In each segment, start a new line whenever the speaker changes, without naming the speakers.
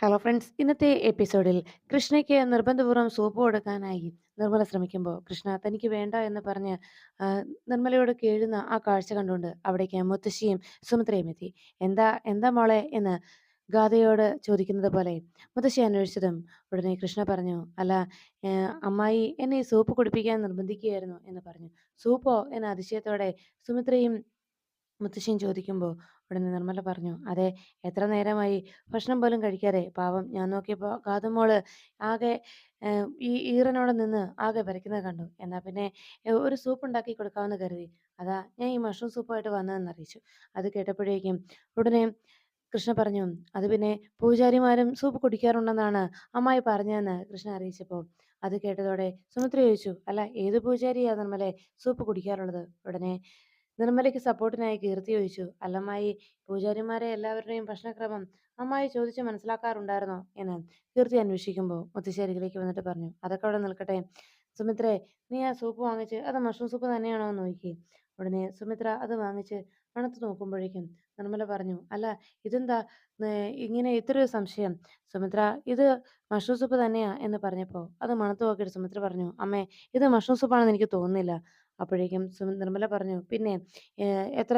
Hello friends ഇന്നത്തെ എപ്പിസോഡിൽ കൃഷ്ണയ്ക്ക് നിർബന്ധപൂർവം soap കൊടുക്കാനായി Nirmala ശ്രമിക്കുമ്പോൾ കൃഷ്ണ തനിക്ക് വേണ്ട എന്ന് പറഞ്ഞ് നിർമ്മലയോട് കേഴുന്ന ആ കാഴ്ച കണ്ടുകൊണ്ട് അവിടേക്ക് മുത്തശ്ശിയും സുമിത്രയും എത്തി. എന്താ എന്താ മോളെ? എന്ന് ഗാഥയോട് ചോദിക്കുന്നത് പോലെ മുത്തശ്ശി അന്വേഷിച്ചതും ഉടനെ കൃഷ്ണ പറഞ്ഞു അല്ല അമ്മായി എന്നെ സോപ്പ് കുടിപ്പിക്കാൻ നിർബന്ധിക്കുകയായിരുന്നു എന്ന് പറഞ്ഞു. സൂപ്പോ? എന്ന അതിശയത്തോടെ സുമിത്രയും മുത്തശ്ശിയും ചോദിക്കുമ്പോൾ ഉടനെ നിർമ്മല പറഞ്ഞു അതെ എത്ര നേരമായി ഭക്ഷണം പോലും കഴിക്കാതെ പാവം ഞാൻ നോക്കിയപ്പോൾ കാതുമോൾ ആകെ ഈ ഈറനോടെ നിന്ന് ആകെ വിറയ്ക്കുന്നത് കണ്ടു. എന്നാ പിന്നെ ഒരു സൂപ്പ് ഉണ്ടാക്കി കൊടുക്കാമെന്ന് കരുതി. അതാ ഞാൻ ഈ മഷ്റൂം സൂപ്പായിട്ട് വന്നതെന്ന് അറിയിച്ചു. അത് കേട്ടപ്പോഴേക്കും ഉടനെ കൃഷ്ണ പറഞ്ഞു അത് പിന്നെ പൂജാരിമാരും സൂപ്പ് കുടിക്കാറുണ്ടെന്നാണ് അമ്മായി പറഞ്ഞതെന്ന് കൃഷ്ണ അറിയിച്ചപ്പോൾ അത് കേട്ടതോടെ സുമിത്ര ചോദിച്ചു അല്ല ഏത് പൂജാരിയാ നിർമ്മലെ സൂപ്പ് കുടിക്കാറുള്ളത്? ഉടനെ നിർമ്മലയ്ക്ക് സപ്പോർട്ടിനായി കീർത്തി ചോദിച്ചു. അല്ലമ്മായി പൂജാരിമാരെ എല്ലാവരുടെയും ഭക്ഷണക്രമം അമ്മായി ചോദിച്ച് മനസ്സിലാക്കാറുണ്ടായിരുന്നോ? എന്ന് കീർത്തി അന്വേഷിക്കുമ്പോൾ മുത്തശ്ശിയരികിലേക്ക് വന്നിട്ട് പറഞ്ഞു. അതൊക്കെ അവിടെ നിൽക്കട്ടെ. സുമിത്രേ നീ ആ സൂപ്പ് വാങ്ങിച്ച് അത് മഷ്റൂം സൂപ്പ് തന്നെയാണോ എന്ന് നോക്കി. ഉടനെ സുമിത്ര അത് വാങ്ങിച്ച് മണത്ത് നോക്കുമ്പോഴേക്കും നിർമ്മല പറഞ്ഞു. അല്ല ഇതെന്താ? ഇങ്ങനെ ഇത്രയൊരു സംശയം. സുമിത്ര ഇത് മഷ്റൂം സൂപ്പ് തന്നെയാ എന്ന് പറഞ്ഞപ്പോൾ അത് മണത്ത് നോക്കിയിട്ട് സുമിത്ര പറഞ്ഞു. അമ്മേ ഇത് മഷ്റൂം സൂപ്പാണെന്ന് എനിക്ക് തോന്നുന്നില്ല. അപ്പോഴേക്കും നിർമ്മല പറഞ്ഞു പിന്നെ എത്ര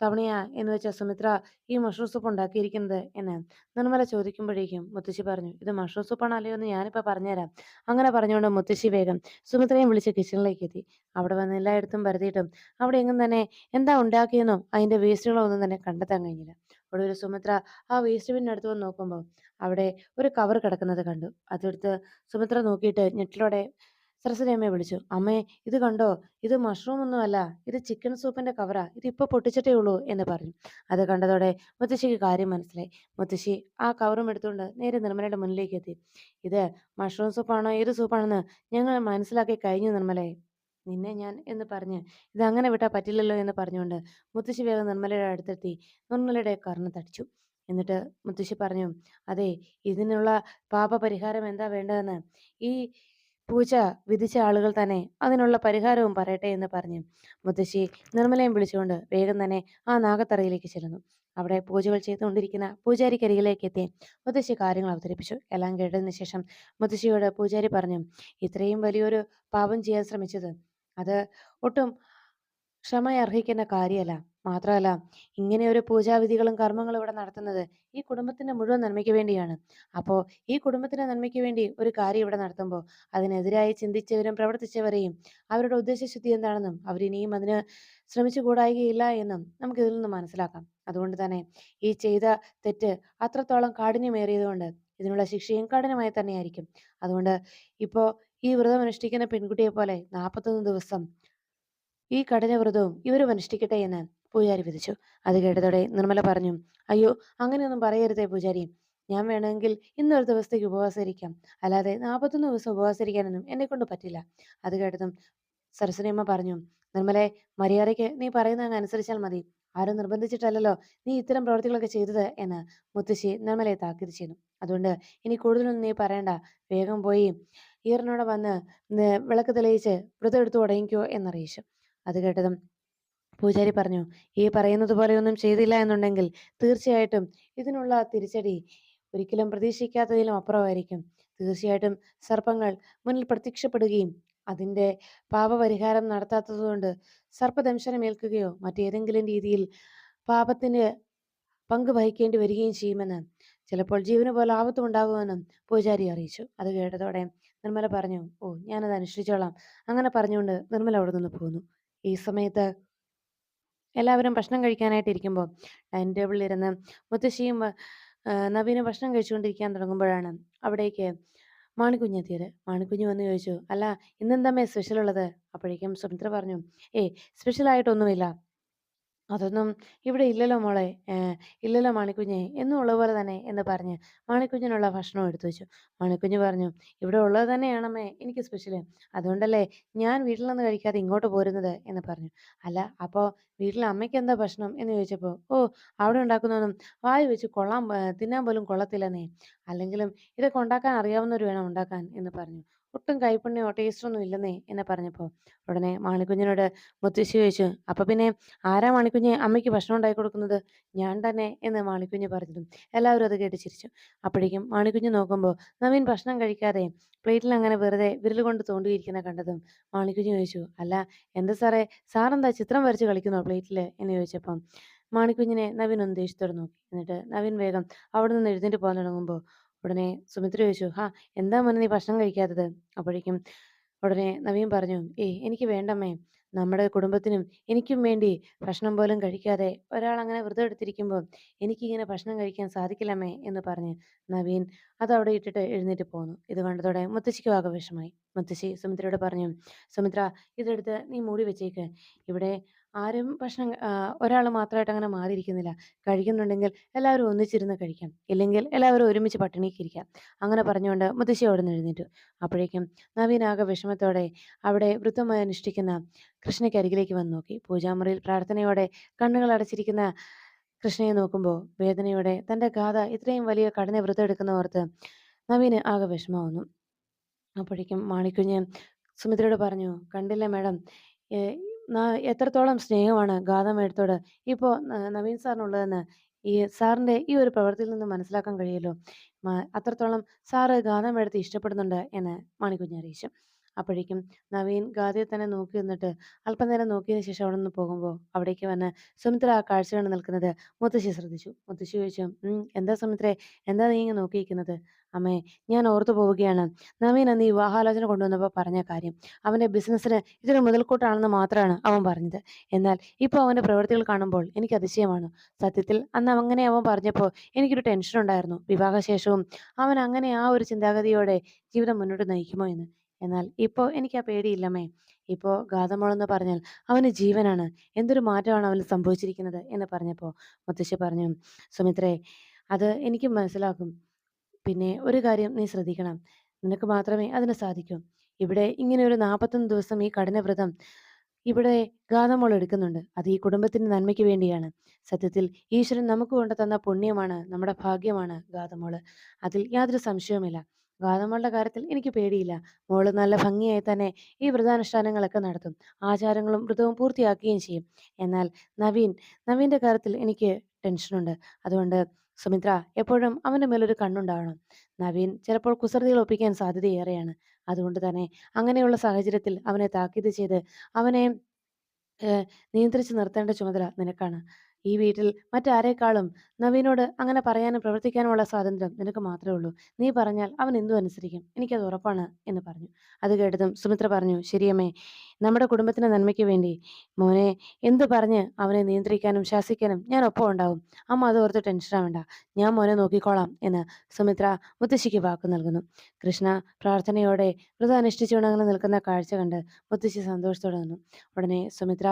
തവണയാ എന്ന് വെച്ചാൽ സുമിത്ര ഈ മഷ്റൂം സൂപ്പ് ഉണ്ടാക്കിയിരിക്കുന്നത്? എന്ന്. നിർമ്മല ചോദിക്കുമ്പോഴേക്കും മുത്തശ്ശി പറഞ്ഞു ഇത് മഷ്റൂം സൂപ്പ് അല്ലയോ എന്ന് ഞാനിപ്പോൾ പറഞ്ഞുതരാം. അങ്ങനെ പറഞ്ഞുകൊണ്ട് മുത്തശ്ശി വേഗം സുമിത്രയും വിളിച്ച് കിച്ചണിലേക്ക് എത്തി. അവിടെ വന്ന് എല്ലായിടത്തും പരതിയിട്ടും അവിടെ എങ്ങും തന്നെ എന്താ ഉണ്ടാക്കിയെന്നോ അതിന്റെ വേസ്റ്റുകളോ ഒന്നും തന്നെ കണ്ടെത്താൻ കഴിഞ്ഞില്ല. ഒടുവിൽ സുമിത്ര ആ വേസ്റ്റ് ബിന്നടുത്ത് വന്ന് നോക്കുമ്പോൾ അവിടെ ഒരു കവർ കിടക്കുന്നത് കണ്ടു. അതെടുത്ത് സുമിത്ര നോക്കിയിട്ട് ഞെട്ടിലോടെ സരസ്വതി അമ്മയെ വിളിച്ചു അമ്മേ ഇത് കണ്ടോ? ഇത് മഷ്റൂം ഒന്നുമല്ല ഇത് ചിക്കൻ സൂപ്പിന്റെ കവറാ ഇത് ഇപ്പൊ പൊട്ടിച്ചിട്ടേ ഉള്ളൂ എന്ന് പറഞ്ഞു. അത് കണ്ടതോടെ മുത്തശ്ശിക്ക് കാര്യം മനസ്സിലായി. മുത്തശ്ശി ആ കവറും എടുത്തുകൊണ്ട് നേരെ നിർമ്മലയുടെ മുന്നിലേക്ക് എത്തി. ഇത് മഷ്റൂം സൂപ്പാണോ ഏത് സൂപ്പാണെന്ന് ഞങ്ങൾ മനസ്സിലാക്കി കഴിഞ്ഞു നിർമ്മലയെ നിന്നെ ഞാൻ എന്ന് പറഞ്ഞ് ഇത് അങ്ങനെ വിട്ടാൽ പറ്റില്ലല്ലോ എന്ന് പറഞ്ഞുകൊണ്ട് മുത്തശ്ശി വേഗം നിർമ്മലയുടെ അടുത്തെത്തി. നിർമ്മലയുടെ കർണ തടിച്ചു. എന്നിട്ട് മുത്തശ്ശി പറഞ്ഞു അതെ ഇതിനുള്ള പാപപരിഹാരം എന്താ വേണ്ടതെന്ന്? ഈ പൂജ വിധിച്ച ആളുകൾ തന്നെ അതിനുള്ള പരിഹാരവും പറയട്ടെ എന്ന് പറഞ്ഞു. മുത്തശ്ശി നിർമ്മലയും വിളിച്ചുകൊണ്ട് വേഗം തന്നെ ആ നാഗത്തറയിലേക്ക് ചെല്ലുന്നു. അവിടെ പൂജകൾ ചെയ്തുകൊണ്ടിരിക്കുന്ന പൂജാരിക്കരികിലേക്ക് എത്തി. മുത്തശ്ശി കാര്യങ്ങൾ അവതരിപ്പിച്ചു. എല്ലാം കേട്ടതിന് ശേഷം മുത്തശ്ശിയോട് പൂജാരി പറഞ്ഞു ഇത്രയും വലിയൊരു പാപം ചെയ്യാൻ ശ്രമിച്ചത്. അത് ഒട്ടും ക്ഷമ അർഹിക്കുന്ന കാര്യമല്ല. മാത്രമല്ല ഇങ്ങനെ ഒരു പൂജാവിധികളും കർമ്മങ്ങളും ഇവിടെ നടത്തുന്നത് ഈ കുടുംബത്തിന്റെ മുഴുവൻ നന്മയ്ക്ക് വേണ്ടിയാണ്. അപ്പോ ഈ കുടുംബത്തിന്റെ നന്മയ്ക്ക് വേണ്ടി ഒരു കാര്യം ഇവിടെ നടത്തുമ്പോൾ അതിനെതിരായി ചിന്തിച്ചവരും പ്രവർത്തിച്ചവരെയും അവരുടെ ഉദ്ദേശശുദ്ധി എന്താണെന്നും അവരിനിയും അതിന് ശ്രമിച്ചു കൂടായികയില്ല എന്നും നമുക്ക് ഇതിൽ നിന്ന് മനസ്സിലാക്കാം. അതുകൊണ്ട് തന്നെ ഈ ചെയ്ത തെറ്റ് അത്രത്തോളം കാഠിന്യമേറിയതുകൊണ്ട് ഇതിനുള്ള ശിക്ഷയും കഠിനമായി തന്നെയായിരിക്കും. അതുകൊണ്ട് ഇപ്പോ ഈ വ്രതം അനുഷ്ഠിക്കുന്ന പെൺകുട്ടിയെ പോലെ നാൽപ്പത്തൊന്ന് ദിവസം ഈ കഠിനവ്രതവും ഇവരും അനുഷ്ഠിക്കട്ടെ എന്ന് പൂജാരി വിധിച്ചു. അത് കേട്ടതോടെ നിർമ്മല പറഞ്ഞു അയ്യോ അങ്ങനെയൊന്നും പറയരുതേ പൂജാരി. ഞാൻ വേണമെങ്കിൽ ഇന്നൊരു ദിവസത്തേക്ക് ഉപവാസം ഇരിക്കാം അല്ലാതെ നാൽപ്പത്തൊന്ന് ദിവസം ഉപവാസിരിക്കാനൊന്നും എന്നെ കൊണ്ട് പറ്റില്ല. അത് കേട്ടതും സരസ്വതിയമ്മ പറഞ്ഞു നിർമ്മലെ മര്യാദയ്ക്ക് നീ പറയുന്ന അങ്ങ് അനുസരിച്ചാൽ മതി. ആരും നിർബന്ധിച്ചിട്ടല്ലല്ലോ നീ ഇത്തരം പ്രവർത്തികളൊക്കെ ചെയ്തത് എന്ന് മുത്തശ്ശി നിർമ്മലയെ താക്കീത് ചെയ്യുന്നു. അതുകൊണ്ട് ഇനി കൂടുതലൊന്നും നീ പറയണ്ട. വേഗം പോയി ഈറിനോടെ വന്ന് വിളക്ക് തെളിയിച്ച് വ്രതം എടുത്തു തുടങ്ങിക്കോ എന്നറിയിച്ചു. അത് കേട്ടതും പൂജാരി പറഞ്ഞു ഈ പറയുന്നത് പോലെയൊന്നും ചെയ്തില്ല എന്നുണ്ടെങ്കിൽ തീർച്ചയായിട്ടും ഇതിനുള്ള തിരിച്ചടി ഒരിക്കലും പ്രതീക്ഷിക്കാത്തതിലും അപ്പുറമായിരിക്കും. തീർച്ചയായിട്ടും സർപ്പങ്ങൾ മുന്നിൽ പ്രത്യക്ഷപ്പെടുകയും അതിന്റെ പാപപരിഹാരം നടത്താത്തതുകൊണ്ട് സർപ്പദംശനം ഏൽക്കുകയോ മറ്റേതെങ്കിലും രീതിയിൽ പാപത്തിന് പങ്ക് വഹിക്കേണ്ടി വരികയും ചെയ്യുമെന്ന് ചിലപ്പോൾ ജീവന് പോലെ ആപത്തും ഉണ്ടാകുമെന്നും പൂജാരി അറിയിച്ചു. അത് കേട്ടതോടെ നിർമ്മല പറഞ്ഞു ഓ ഞാനത് അനുഷ്ഠിച്ചോളാം. അങ്ങനെ പറഞ്ഞുകൊണ്ട് നിർമ്മല അവിടെ നിന്ന് പോന്നു. ഈ സമയത്ത് എല്ലാവരും ഭക്ഷണം കഴിക്കാനായിട്ട് ഇരിക്കുമ്പോൾ ഡൈനിങ് ടേബിളിൽ ഇരുന്ന് മുത്തശ്ശിയും നവീനും ഭക്ഷണം കഴിച്ചുകൊണ്ടിരിക്കാൻ തുടങ്ങുമ്പോഴാണ് അവിടേക്ക് മാണിക്കുഞ്ഞ് എത്തിയത്. മാണിക്കുഞ്ഞ് വന്ന് ചോദിച്ചു അല്ല ഇന്നെന്താ ഇന്നെന്താമേ സ്പെഷ്യൽ ഉള്ളത്? അപ്പോഴേക്കും സുമിത്ര പറഞ്ഞു ഏയ് സ്പെഷ്യൽ ആയിട്ടൊന്നുമില്ല. അതൊന്നും ഇവിടെ ഇല്ലല്ലോ മോളെ. ഇല്ലല്ലോ മാണിക്കുഞ്ഞെ. എന്നും ഉള്ള പോലെ തന്നെ എന്ന് പറഞ്ഞ് മാണിക്കുഞ്ഞിനുള്ള ഭക്ഷണം എടുത്തു വെച്ചു. മാണിക്കുഞ്ഞ് പറഞ്ഞു ഇവിടെ ഉള്ളത് തന്നെയാണമ്മേ എനിക്ക് സ്പെഷ്യൽ അതുകൊണ്ടല്ലേ ഞാൻ വീട്ടിൽ നിന്ന് കഴിക്കാതെ ഇങ്ങോട്ട് പോരുന്നത്? എന്ന് പറഞ്ഞു. അല്ല അപ്പോൾ വീട്ടിൽ അമ്മയ്ക്ക് എന്താ ഭക്ഷണം? എന്ന് ചോദിച്ചപ്പോൾ ഓ അവിടെ ഉണ്ടാക്കുന്നതൊന്നും വായു വെച്ച് കൊള്ളാൻ തിന്നാൻ പോലും കൊള്ളത്തില്ലെന്നേ. അല്ലെങ്കിലും ഇതൊക്കെ ഉണ്ടാക്കാൻ അറിയാവുന്നവർ വേണം ഉണ്ടാക്കാൻ എന്ന് പറഞ്ഞു. ഒട്ടും കൈപ്പുണ്യമോ ടേസ്റ്റൊന്നും ഇല്ലെന്നേ എന്ന് പറഞ്ഞപ്പോൾ ഉടനെ മാണിക്കുഞ്ഞിനോട് മുത്തശ്ശി ചോദിച്ചു അപ്പോൾ പിന്നെ ആരാ മാണിക്കുഞ്ഞ് അമ്മയ്ക്ക് ഭക്ഷണം ഉണ്ടാക്കി കൊടുക്കുന്നത്? ഞാൻ തന്നെ എന്ന് മാണിക്കുഞ്ഞ് പറഞ്ഞു എല്ലാവരും അത് കേട്ട് ചിരിച്ചു. അപ്പോഴേക്കും മാണിക്കുഞ്ഞ് നോക്കുമ്പോൾ നവീൻ ഭക്ഷണം കഴിക്കാതെ പ്ലേറ്റിൽ അങ്ങനെ വെറുതെ വിരൽ കൊണ്ട് തോണ്ടിയിരിക്കുന്ന കണ്ടതും? മാണിക്കുഞ്ഞ് ചോദിച്ചു അല്ല എന്താ സാറേ സാറെന്താ ചിത്രം വരച്ച് കളിക്കുന്നോ പ്ലേറ്റിൽ എന്ന് ചോദിച്ചപ്പം മാണിക്കുഞ്ഞിനെ നവീൻ ഒന്ന് ദേഷ്യത്തോടെ നോക്കി. എന്നിട്ട് നവീൻ വേഗം അവിടെ നിന്ന് എഴുന്നേറ്റ് പോകാൻ തുടങ്ങുമ്പോൾ ഉടനെ സുമിത്ര ചോദിച്ചു ഹാ എന്താ മോനെ നീ ഭക്ഷണം കഴിക്കാത്തത്? അപ്പോഴേക്കും ഉടനെ നവീൻ പറഞ്ഞു ഏയ് എനിക്ക് വേണ്ടമ്മേ നമ്മുടെ കുടുംബത്തിനും എനിക്കും വേണ്ടി ഭക്ഷണം പോലും കഴിക്കാതെ ഒരാൾ അങ്ങനെ വ്രതം എടുത്തിരിക്കുമ്പോൾ എനിക്കിങ്ങനെ ഭക്ഷണം കഴിക്കാൻ സാധിക്കില്ലമ്മേ എന്ന് പറഞ്ഞ് നവീൻ അത് അവിടെ ഇട്ടിട്ട് എഴുന്നേറ്റ് പോന്നു. ഇത് കണ്ടതോടെ മുത്തശ്ശിക്ക് ആകെ വിഷമായി മുത്തശ്ശി സുമിത്രയോട് പറഞ്ഞു സുമിത്ര ഇതെടുത്ത് നീ മൂടി വെച്ചേക്ക്. ഇവിടെ ആരും ഭക്ഷണം ഒരാൾ മാത്രമായിട്ട് അങ്ങനെ മാറിയിരിക്കുന്നില്ല. കഴിക്കുന്നുണ്ടെങ്കിൽ എല്ലാവരും ഒന്നിച്ചിരുന്ന് കഴിക്കാം. ഇല്ലെങ്കിൽ എല്ലാവരും ഒരുമിച്ച് പട്ടിണിക്ക് ഇരിക്കാം. അങ്ങനെ പറഞ്ഞുകൊണ്ട് മുത്തശ്ശി അവിടെ നിന്ന് എഴുന്നേറ്റു. അപ്പോഴേക്കും നവീനാകെ വിഷമത്തോടെ അവിടെ വൃത്തമായി അനുഷ്ഠിക്കുന്ന കൃഷ്ണയ്ക്കരികിലേക്ക് വന്ന് നോക്കി. പൂജാമുറിയിൽ പ്രാർത്ഥനയോടെ കണ്ണുകൾ അടച്ചിരിക്കുന്ന കൃഷ്ണയെ നോക്കുമ്പോൾ വേദനയോടെ തന്റെ ഗാഥ ഇത്രയും വലിയ കഠിന വ്രതം എടുക്കുന്ന ഓർത്ത് നവീന് ആകെ വിഷമമാവുന്നു അപ്പോഴേക്കും മാണിക്കുഞ്ഞ് സുമിത്രയോട് പറഞ്ഞു കണ്ടില്ലേ മാഡം എത്രത്തോളം സ്നേഹമാണ് ഗാഥ മേഡത്തോട് ഇപ്പോൾ നവീൻ സാറിനുള്ളതെന്ന് ഈ സാറിന്റെ ഈ ഒരു പ്രവൃത്തിയിൽ നിന്ന് മനസ്സിലാക്കാൻ കഴിയുമല്ലോ. അത്രത്തോളം സാറ് ഗാഥ മേഡത്തെ ഇഷ്ടപ്പെടുന്നുണ്ട് എന്ന് മാണിക്കുഞ്ഞ് അറിയിച്ചു. അപ്പോഴേക്കും നവീൻ ഗാദിയെ തന്നെ നോക്കി നിന്നിട്ട് അല്പനേരം നോക്കിയതിന് ശേഷം അവിടെ നിന്ന് പോകുമ്പോൾ അവിടേക്ക് വന്ന് സുമിത്ര ആ കാഴ്ച നിൽക്കുന്നത് മുത്തശ്ശി ശ്രദ്ധിച്ചു. മുത്തശ്ശി ചോദിച്ചു എന്താ സുമിത്രേ എന്താ നീ ഇങ്ങനെ നോക്കിയിരിക്കുന്നത്? അമ്മേ ഞാൻ ഓർത്തു പോവുകയാണ്. നവീൻ അന്ന് വിവാഹാലോചന കൊണ്ടുവന്നപ്പോൾ പറഞ്ഞ കാര്യം. അവന്റെ ബിസിനസ്സിന് ഇതൊരു മുതൽക്കൂട്ടാണെന്ന് മാത്രമാണ് അവൻ പറഞ്ഞത്. എന്നാൽ ഇപ്പോൾ അവന്റെ പ്രവൃത്തികൾ കാണുമ്പോൾ എനിക്ക് അതിശയമാണ്. സത്യത്തിൽ അന്ന് അങ്ങനെ അവൻ പറഞ്ഞപ്പോൾ എനിക്കൊരു ടെൻഷൻ ഉണ്ടായിരുന്നു. വിവാഹശേഷവും അവൻ അങ്ങനെ ആ ഒരു ചിന്താഗതിയോടെ ജീവിതം മുന്നോട്ട് നയിക്കുമോ എന്ന്. എന്നാൽ ഇപ്പോൾ എനിക്ക് ആ പേടിയില്ലമ്മേ. ഇപ്പോൾ ഗാതമോളെന്ന് പറഞ്ഞാൽ അവന് ജീവനാണ്. എന്തൊരു മാറ്റമാണ് അവന് സംഭവിച്ചിരിക്കുന്നത് എന്ന് പറഞ്ഞപ്പോൾ മുത്തശ്ശി പറഞ്ഞു സുമിത്രേ അത് എനിക്ക് മനസ്സിലാക്കും പിന്നെ ഒരു കാര്യം നീ ശ്രദ്ധിക്കണം. നിനക്ക് മാത്രമേ അതിന് സാധിക്കൂ. ഇവിടെ ഇങ്ങനെ ഒരു നാൽപ്പത്തൊന്ന് ദിവസം ഈ കഠിനവ്രതം ഇവിടെ ഗാതമോൾ എടുക്കുന്നുണ്ട്. അത് ഈ കുടുംബത്തിന്റെ നന്മയ്ക്ക് വേണ്ടിയാണ്. സത്യത്തിൽ ഈശ്വരൻ നമുക്ക് കൊണ്ടു തന്ന പുണ്യമാണ് നമ്മുടെ ഭാഗ്യമാണ് ഗാതമോൾ. അതിൽ യാതൊരു സംശയവുമില്ല. ഗാതമോളുടെ കാര്യത്തിൽ എനിക്ക് പേടിയില്ല. മോൾ നല്ല ഭംഗിയായി തന്നെ ഈ വ്രതാനുഷ്ഠാനങ്ങളൊക്കെ നടത്തും. ആചാരങ്ങളും വ്രതവും പൂർത്തിയാക്കുകയും ചെയ്യും. എന്നാൽ നവീൻ നവീന്റെ കാര്യത്തിൽ എനിക്ക് ടെൻഷനുണ്ട്. അതുകൊണ്ട് സുമിത്ര എപ്പോഴും അവന്റെ മേലൊരു കണ്ണുണ്ടാവണം. നവീൻ ചിലപ്പോൾ കുസൃതികൾ ഒപ്പിക്കാൻ സാധ്യതയേറെയാണ്. അതുകൊണ്ട് തന്നെ അങ്ങനെയുള്ള സാഹചര്യത്തിൽ അവനെ താക്കീത് ചെയ്ത് അവനെ നിയന്ത്രിച്ച് നിർത്തേണ്ട ചുമതല നിനക്കാണ്. ഈ വീട്ടിൽ മറ്റാരേക്കാളും നവീനോട് അങ്ങനെ പറയാനും പ്രവർത്തിക്കാനുമുള്ള സ്വാതന്ത്ര്യം നിനക്ക് മാത്രമേ ഉള്ളൂ. നീ പറഞ്ഞാൽ അവൻ എന്തു അനുസരിക്കും? എനിക്കത് ഉറപ്പാണ് എന്ന് പറഞ്ഞു. അത് കേട്ടതും സുമിത്ര പറഞ്ഞു ശരിയമ്മേ നമ്മുടെ കുടുംബത്തിന്റെ നന്മയ്ക്ക് വേണ്ടി. മോനെ എന്ത് പറഞ്ഞ് അവനെ നിയന്ത്രിക്കാനും ശാസിക്കാനും ഞാൻ ഒപ്പം ഉണ്ടാവും. അമ്മ അത് ഓർത്ത് ടെൻഷൻ ആവണ്ട. ഞാൻ മോനെ നോക്കിക്കോളാം എന്ന് സുമിത്ര മുത്തശ്ശിക്ക് വാക്ക് നൽകുന്നു. കൃഷ്ണ പ്രാർത്ഥനയോടെ വ്രത അനുഷ്ഠിച്ചുകൊണ്ടങ്ങനെ നിൽക്കുന്ന കാഴ്ച കണ്ട് മുത്തശ്ശി സന്തോഷത്തോടെ നിന്നു. ഉടനെ സുമിത്ര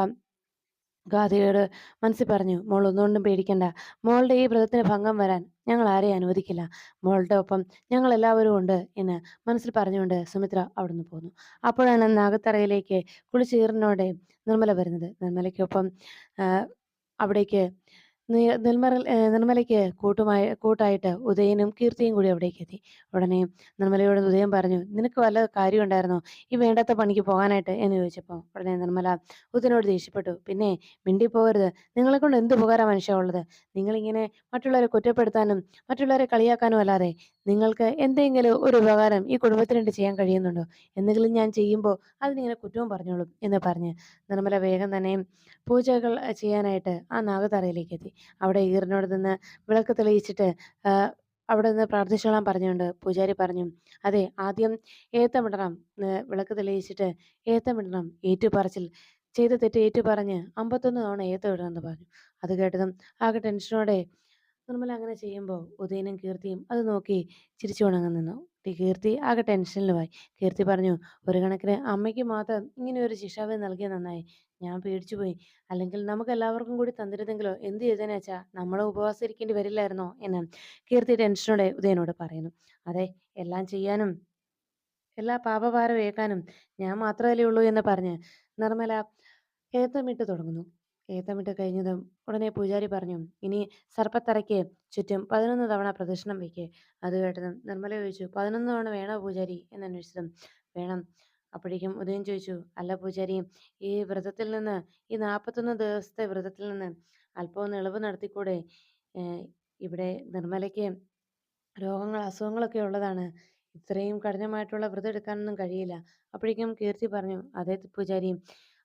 ഗാഥയോട് മനസ്സിൽ പറഞ്ഞു മോൾ ഒന്നുകൊണ്ടും പേടിക്കണ്ട. മോളുടെ ഈ വ്രതത്തിന് ഭംഗം വരാൻ ഞങ്ങൾ ആരെയും അനുവദിക്കില്ല. മോളുടെ ഒപ്പം ഞങ്ങൾ എല്ലാവരും ഉണ്ട് എന്ന് മനസ്സിൽ പറഞ്ഞുകൊണ്ട് സുമിത്ര അവിടുന്ന് പോന്നു. അപ്പോഴാണ് നാഗത്തറയിലേക്ക് കുളിച്ചീറിനോടെ നിർമ്മല വരുന്നത്. നിർമ്മലയ്ക്കൊപ്പം അവിടേക്ക് നിർമ്മല നിർമ്മലയ്ക്ക് കൂട്ടുമായി കൂട്ടായിട്ട് ഉദയനും കീർത്തിയും കൂടി അവിടേക്ക് എത്തി. ഉടനെ നിർമ്മലയോട് ഉദയം പറഞ്ഞു നിനക്ക് വല്ല കാര്യം ഉണ്ടായിരുന്നോ? ഈ വേണ്ടാത്ത പണിക്ക് പോകാനായിട്ട്? എന്ന് ചോദിച്ചപ്പോൾ ഉടനെ നിർമ്മല ഉദയനോട് ദേഷ്യപ്പെട്ടു. പിന്നെ മിണ്ടി പോകരുത് നിങ്ങളെ കൊണ്ട് എന്ത് ഉപകാരം മനുഷ്യ ഉള്ളത്? നിങ്ങളിങ്ങനെ മറ്റുള്ളവരെ കുറ്റപ്പെടുത്താനും മറ്റുള്ളവരെ കളിയാക്കാനും അല്ലാതെ നിങ്ങൾക്ക് എന്തെങ്കിലും ഒരു ഉപകാരം ഈ കുടുംബത്തിന് ചെയ്യാൻ കഴിയുന്നുണ്ടോ? എന്തെങ്കിലും ഞാൻ ചെയ്യുമ്പോൾ അതിനിങ്ങനെ കുറ്റവും പറഞ്ഞോളും എന്ന് പറഞ്ഞ് നിർമ്മല വേഗം തന്നെ പൂജകൾ ചെയ്യാനായിട്ട് ആ നാഗതറയിലേക്ക് എത്തി. അവിടെ ഈറിനോട് നിന്ന് വിളക്ക് തെളിയിച്ചിട്ട് അവിടെ നിന്ന് പ്രാർത്ഥിച്ചോളാൻ പറഞ്ഞുകൊണ്ട് പൂജാരി പറഞ്ഞു അതെ ആദ്യം ഏത്തമിടണം. വിളക്ക് തെളിയിച്ചിട്ട് ഏത്തമിടണം ഏറ്റുപറച്ചിൽ ചെയ്ത തെറ്റ് ഏറ്റു പറഞ്ഞ് അമ്പത്തൊന്ന് തവണ ഏത്തമിടണം എന്ന് പറഞ്ഞു. അത് കേട്ടതും ആകെ ടെൻഷനോടെ നിർമ്മല അങ്ങനെ ചെയ്യുമ്പോൾ ഉദയനും കീർത്തിയും അത് നോക്കി ചിരിച്ചു ഉണങ്ങി നിന്നു കീർത്തി ആകെ ടെൻഷനിലുമായി. കീർത്തി പറഞ്ഞു ഒരു കണക്കിന് അമ്മയ്ക്ക് മാത്രം ഇങ്ങനെ ഒരു ശിക്ഷാവിധി നൽകിയ നന്നായി. ഞാൻ പേടിച്ചുപോയി. അല്ലെങ്കിൽ നമുക്ക് എല്ലാവർക്കും കൂടി തന്നിരുന്നെങ്കിലോ? എന്ത് ചെയ്തേനെ വെച്ചാ നമ്മൾ ഉപവാസം ഇരിക്കേണ്ടി വരില്ലായിരുന്നോ? എന്ന് കീർത്തി ടെൻഷനോടെ ഉദയനോട് പറയുന്നു. അതെ എല്ലാം ചെയ്യാനും എല്ലാ പാപഭാരം ഏക്കാനും ഞാൻ മാത്രമല്ലേ ഉള്ളൂ എന്ന് പറഞ്ഞ് നിർമ്മല ഏത്തമിട്ട് തുടങ്ങുന്നു. ഏത്തമിട്ട് കഴിഞ്ഞതും ഉടനെ പൂജാരി പറഞ്ഞു ഇനി സർപ്പത്തറയ്ക്ക് ചുറ്റും പതിനൊന്ന് തവണ പ്രദക്ഷിണം വയ്ക്കേ അത് കേട്ടതും നിർമ്മല ചോദിച്ചു പതിനൊന്ന് തവണ വേണോ പൂജാരി എന്ന് അന്വേഷിച്ചതും വേണം. അപ്പോഴേക്കും ഉദയൻ ചോദിച്ചു, "അല്ല പൂജാരി, ഈ വ്രതത്തിൽ നിന്ന് ഈ 41 ദിവസത്തെ വ്രതത്തിൽ നിന്ന് അല്പം ഒന്ന് ഇളവ് നടത്തിക്കൂടെ? ഇവിടെ നിർമ്മലയ്ക്ക് രോഗങ്ങൾ, അസുഖങ്ങളൊക്കെ ഉള്ളതാണ്. ഇത്രയും കഠിനമായിട്ടുള്ള വ്രതം എടുക്കാനൊന്നും കഴിയില്ല." അപ്പോഴേക്കും കീർത്തി പറഞ്ഞു, "അതെ പൂജാരി,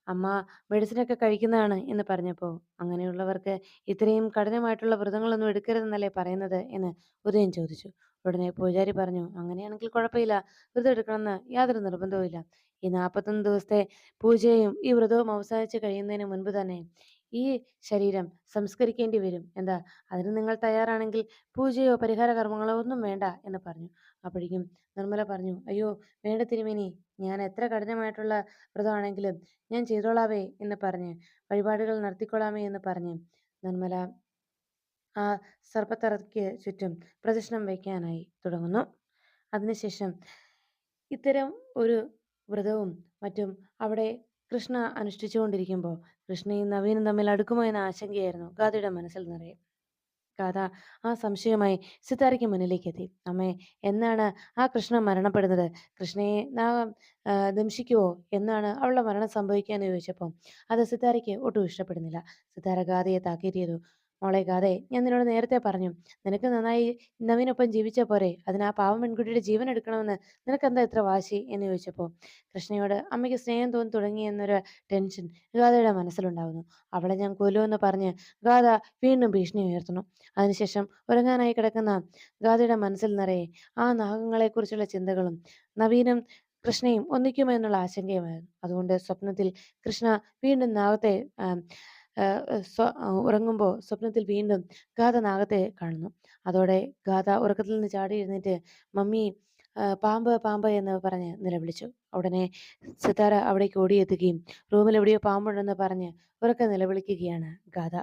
അമ്മ മെഡിസിനൊക്കെ കഴിക്കുന്നതാണ്" എന്ന് പറഞ്ഞപ്പോൾ, "അങ്ങനെയുള്ളവർക്ക് ഇത്രയും കഠിനമായിട്ടുള്ള വ്രതങ്ങളൊന്നും എടുക്കരുതെന്നല്ലേ പറയുന്നത്?" എന്ന് ഉദയൻ ചോദിച്ചു. ഉടനെ പൂജാരി പറഞ്ഞു, "അങ്ങനെയാണെങ്കിൽ കുഴപ്പമില്ല. വ്രതം എടുക്കണമെന്ന് യാതൊരു നിർബന്ധവുമില്ല. ഈ 41 ദിവസത്തെ പൂജയും ഈ വ്രതവും അവസാനിച്ച് കഴിയുന്നതിന് മുൻപ് തന്നെ ഈ ശരീരം സംസ്കരിക്കേണ്ടി വരും. എന്താ അതിന് നിങ്ങൾ തയ്യാറാണെങ്കിൽ പൂജയോ പരിഹാര കർമ്മങ്ങളോ ഒന്നും വേണ്ട" എന്ന് പറഞ്ഞു. അപ്പോഴേക്കും നിർമ്മല പറഞ്ഞു, "അയ്യോ വേണ്ട തിരുമേനി. ഞാൻ എത്ര കഠിനമായിട്ടുള്ള വ്രതമാണെങ്കിലും ഞാൻ ചെയ്തോളാവേ" എന്ന് പറഞ്ഞ്, "വഴിപാടുകൾ നടത്തിക്കൊള്ളാമേ" എന്ന് പറഞ്ഞ് നിർമ്മല ആ സർപ്പത്തറയ്ക്ക് ചുറ്റും പ്രദക്ഷിണം വയ്ക്കാനായി തുടങ്ങുന്നു. അതിനുശേഷം ഇത്തരം ഒരു വ്രതവും മറ്റും അവിടെ കൃഷ്ണ അനുഷ്ഠിച്ചുകൊണ്ടിരിക്കുമ്പോൾ കൃഷ്ണയും നവീനും തമ്മിൽ അടുക്കുമോ എന്ന ആശങ്കയായിരുന്നു ഗാഥയുടെ മനസ്സിൽ നിറയെ. ഗാഥ ആ സംശയമായി സിതാരയ്ക്ക് മുന്നിലേക്കെത്തി. "അമ്മേ, എന്നാണ് ആ കൃഷ്ണ മരണപ്പെടുന്നത്? കൃഷ്ണയെ ദംശിക്കുവോ? എന്നാണ് അവളുടെ മരണം സംഭവിക്കുക?" ചോദിച്ചപ്പോൾ അത് സിതാരയ്ക്ക് ഒട്ടും ഇഷ്ടപ്പെടുന്നില്ല. സിതാര ഗാഥയെ ചെയ്തു. "മോളെ കാതെ ഞാൻ നിന്നോട് നേരത്തെ പറഞ്ഞു. നിനക്ക് നന്നായി നവീനൊപ്പം ജീവിച്ച പോരെ? അതിന് ആ പാവം പെൺകുട്ടിയുടെ ജീവൻ എടുക്കണമെന്ന് നിനക്കെന്താ ഇത്ര വാശി?" എന്ന് ചോദിച്ചപ്പോൾ കൃഷ്ണയോട് അമ്മയ്ക്ക് സ്നേഹം തോന്നി തുടങ്ങി എന്നൊരു ടെൻഷൻ ഗാഥയുടെ മനസ്സിലുണ്ടാകുന്നു. അവളെ ഞാൻ കൊല്ലുമെന്ന് പറഞ്ഞ് ഗാഥ വീണ്ടും ഭീഷണി ഉയർത്തുന്നു. അതിനുശേഷം ഉറങ്ങാനായി കിടക്കുന്ന ഗാഥയുടെ മനസ്സിൽ നിറയെ ആ നാഗങ്ങളെക്കുറിച്ചുള്ള ചിന്തകളും നവീനും കൃഷ്ണയും ഒന്നിക്കുമോ എന്നുള്ള ആശങ്കയുമായിരുന്നു. അതുകൊണ്ട് സ്വപ്നത്തിൽ കൃഷ്ണ വീണ്ടും നാഗത്തെ ഉറങ്ങുമ്പോൾ സ്വപ്നത്തിൽ വീണ്ടും ഗാഥ നാഗത്തെ കാണുന്നു. അതോടെ ഗാഥ ഉറക്കത്തിൽ നിന്ന് ചാടി എഴുന്നേറ്റ് "മമ്മി പാമ്പ്, പാമ്പ്" എന്ന് പറഞ്ഞ് നിലവിളിച്ചു. ഉടനെ സിതാര അവിടേക്ക് ഓടിയെത്തുകയും റൂമിൽ എവിടെയോ പാമ്പുണ്ടെന്ന് പറഞ്ഞ് ഉറക്കെ നിലവിളിക്കുകയാണ് ഗാഥ.